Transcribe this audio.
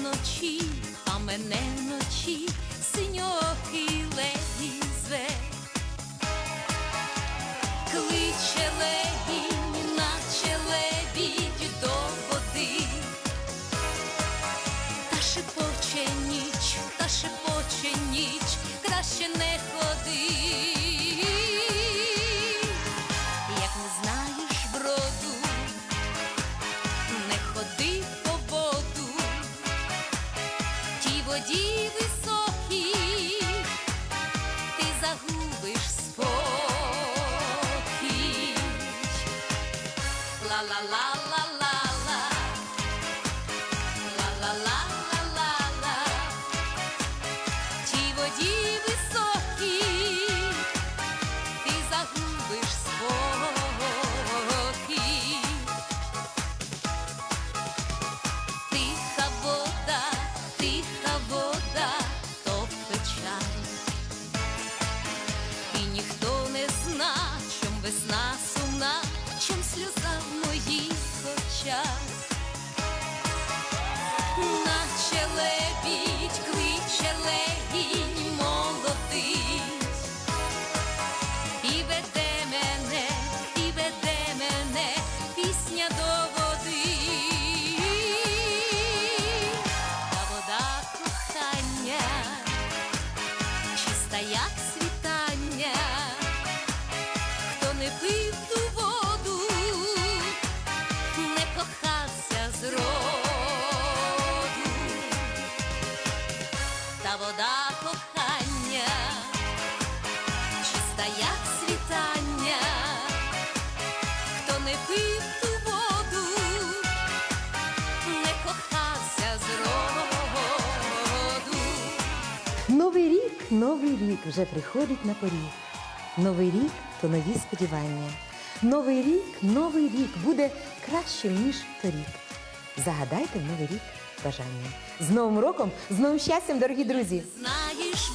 вночі, а мене вночі синьокий лебідь зве. Кличе лебідь, наче лебідь до води. Та шепоче ніч, та шепоче ніч, краще не ходи. Тій як світання, хто не пив ту воду, не кохався з роду. Та вода кохання, чиста як рік вже приходить на поріг. Новий рік то нові сподівання. Новий рік, новий рік буде кращим, ніж торік. Загадайте в новий рік бажання. З Новим роком, з новим щастям, дорогі друзі! знаєш